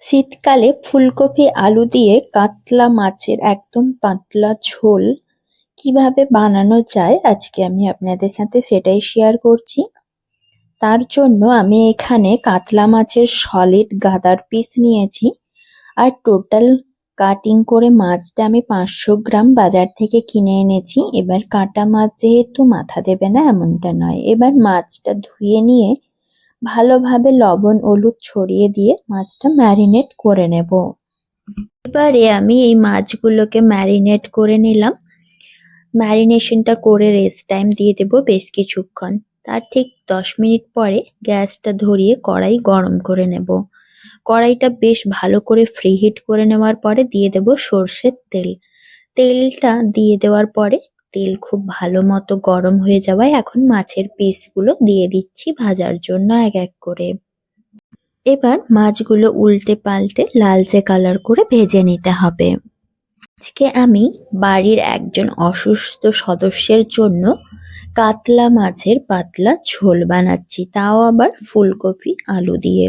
শীতকালে ফুলকপি, আলু দিয়ে কাতলা মাছের একদম পাতলা ঝোল কীভাবে বানানো যায় আজকে আমি আপনাদের সাথে সেটাই শেয়ার করছি। তার জন্য আমি এখানে কাতলা মাছের সলিড গাদার পিস নিয়েছি আর টোটাল কাটিং করে মাছটা আমি পাঁচশো গ্রাম বাজার থেকে কিনে এনেছি। এবার কাটা মাছ যেহেতু মাথা দেবে না, এমনটা নয়। এবার মাছটা ধুয়ে নিয়ে ভালোভাবে লবণ, হলুদ ছড়িয়ে দিয়ে মাছটা ম্যারিনেট করে নেব। এবারে আমি এই মাছগুলোকে ম্যারিনেট করে নিলাম। ম্যারিনেশনটা করে রেস্ট টাইম দিয়ে দেব বেশ কিছুক্ষণ। তার ঠিক দশ মিনিট পরে গ্যাসটা ধরিয়ে কড়াই গরম করে নেব। কড়াইটা বেশ ভালো করে ফ্রি হিট করে নেওয়ার পরে দিয়ে দেব সর্ষের তেল। তেলটা দিয়ে দেওয়ার পরে তেল খুব ভালো মতো গরম হয়ে যাওয়ায় এখন মাছের পিসগুলো দিয়ে দিচ্ছি ভাজার জন্য এক এক করে। এবার মাছগুলো উল্টে পাল্টে লালচে কালার করে ভেজে নিতে হবে। আজকে আমি বাড়ির একজন অসুস্থ সদস্যের জন্য কাতলা মাছের পাতলা ঝোল বানাচ্ছি, তাও আবার ফুলকপি, আলু দিয়ে।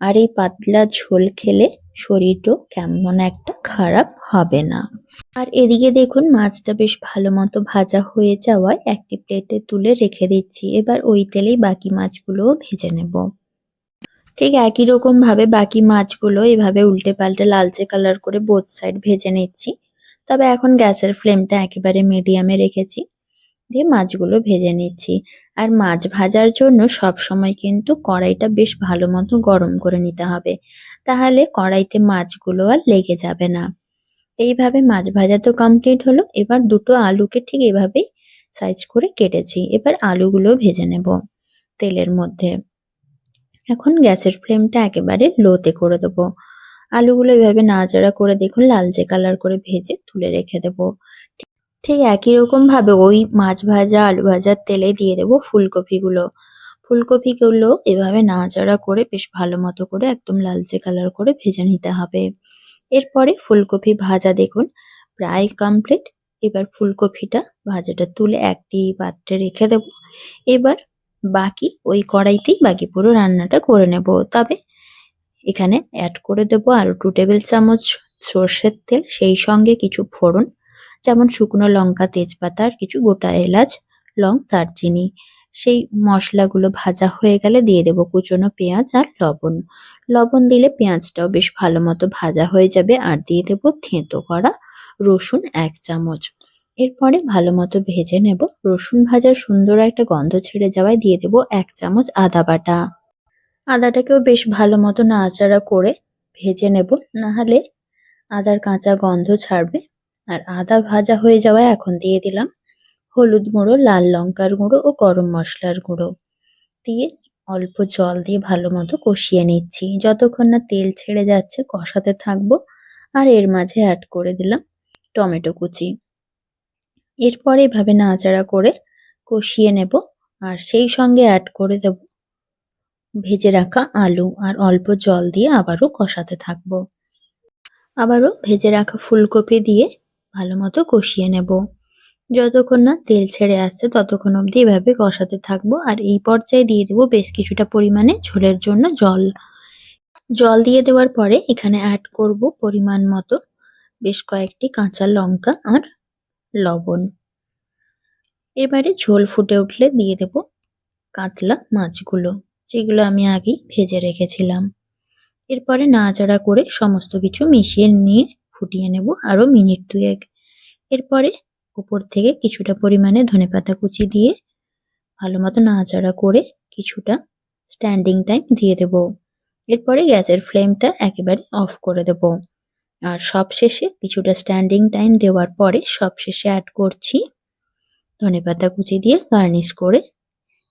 আর এই পাতলা ঝোল খেলে শরীরও কেমন একটা খারাপ হবে না। আর এদিকে দেখুন, মাছটা বেশ ভালো মতো ভাজা হয়ে যাওয়ায় একটি প্লেটে তুলে রেখে দিচ্ছি। এবার ওই তেলেই বাকি মাছগুলোও ভেজে নেব। ঠিক একই রকম ভাবে বাকি মাছগুলো এভাবে উল্টে পাল্টে লালচে কালার করে বোথ সাইড ভেজে নিচ্ছি। তবে এখন গ্যাসের ফ্লেমটা একেবারে মিডিয়ামে রেখেছি। দিয়ে মাছগুলো ভেজে নিচ্ছি। আর মাছ ভাজার জন্য সব সময় কিন্তু কড়াইটা বেশ ভালো মতো গরম করে নিতে হবে। তাহলে কড়াইতে মাছগুলো আর লেগে যাবে না। এইভাবে মাছ ভাজা তো কমপ্লিট হলো। এবার দুটো আলুকে ঠিক এভাবেই সাইজ করে কেটেছি। এবার আলুগুলো ভেজে নেব তেলের মধ্যে। এখন গ্যাসের ফ্লেমটা একেবারে লোতে করে দেবো। আলুগুলো এভাবে নাড়াচাড়া করে দেখুন লালচে কালার করে ভেজে তুলে রেখে দেবো। ঠিক একই রকম ভাবে ওই মাছ ভাজা, আলু ভাজার তেলে দিয়ে দেবো ফুলকপিগুলো। ফুলকপিগুলো এভাবে নাড়াচাড়া করে বেশ ভালো মতো করে একদম লালচে কালার করে ভেজে নিতে হবে। এরপরে ফুলকপি ভাজা দেখুন, প্রায় কমপ্লিট এবার ফুলকপিটা ভাজাটা তুলে একটি পাত্রে রেখে দেব। এবার বাকি ওই কড়াইতেই বাকি পুরো রান্নাটা করে নেব। তবে এখানে অ্যাড করে দেব আরও টু টেবিল চামচ সর্ষের তেল, সেই সঙ্গে কিছু ফোড়ন যেমন শুকনো লঙ্কা, তেজপাতা আর কিছু গোটা এলাচ, লং, দারচিনি। সেই মশলাগুলো ভাজা হয়ে গেলে দিয়ে দেবো কুচনো পেঁয়াজ আর লবণ। লবণ দিলে পেঁয়াজটাও বেশ ভালো মতো ভাজা হয়ে যাবে আর দিয়ে দেবো থেঁতো করা রসুন এক চামচ। এরপরে ভালো মতো ভেজে নেব। রসুন ভাজার সুন্দর একটা গন্ধ ছেড়ে যাওয়ায় দিয়ে দেবো এক চামচ আদা বাটা। আদাটাকেও বেশ ভালো মতো নাড়াচাড়া করে ভেজে নেব। নাহলে আদার কাঁচা গন্ধ ছাড়বে। আর আদা ভাজা হয়ে যাওয়ায় এখন দিয়ে দিলাম। হলুদ গুঁড়ো, লাল লঙ্কার গুঁড়ো ও গরম মশলার গুঁড়ো। দিয়ে অল্প জল দিয়ে ভালো মতো কষিয়ে নিচ্ছি। যতক্ষণ না তেল ছেড়ে যাচ্ছে, কষাতে থাকব। আর এর মাঝে অ্যাড করে দিলাম টমেটো কুচি। এরপরে এভাবে নাড়াচাড়া করে কষিয়ে নেব। আর সেই সঙ্গে অ্যাড করে দেব ভেজে রাখা আলু। আর অল্প জল দিয়ে আবারও কষাতে থাকব। আবারও ভেজে রাখা ফুলকপি দিয়ে ভালো মতো কষিয়ে নেব। যতক্ষণ না তেল ছেড়ে আসছে, ততক্ষণ অবধি এভাবে কষাতে থাকব। আর এই পর্যায়ে দিয়ে দেবো বেশ কিছুটা পরিমাণে ঝোলের জন্য জল। জল দিয়ে দেওয়ার পরে এখানে অ্যাড করব পরিমাণ মতো বেশ কয়েকটি কাঁচা লঙ্কা আর লবণ। এবারে ঝোল ফুটে উঠলে দিয়ে দেব কাতলা মাছগুলো, যেগুলো আমি আগেই ভেজে রেখেছিলাম। এরপরে নাড়াচাড়া করে সমস্ত কিছু মিশিয়ে নিয়ে ফুটিয়ে নেব আরও মিনিট দুয়েক। এরপরে উপর থেকে কিছুটা পরিমাণে ধনেপাতা কুচি দিয়ে ভালো মতো নাড়াচাড়া করে কিছুটা স্ট্যান্ডিং টাইম দিয়ে দেব। এরপরে গ্যাসের ফ্লেমটা একেবারে অফ করে দেব। আর সবশেষে কিছুটা স্ট্যান্ডিং টাইম দেওয়ার পরে সবশেষে অ্যাড করছি ধনেপাতা কুচি দিয়ে গার্নিশ করে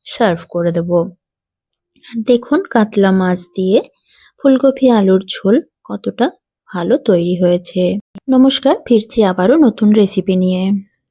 সার্ভ করে দেব। দেখুন কাতলা মাছ দিয়ে ফুলকপি আলুর ঝোল কতটা ভালো তৈরি হয়েছে। নমস্কার ফিরছি আবারও নতুন রেসিপি নিয়ে।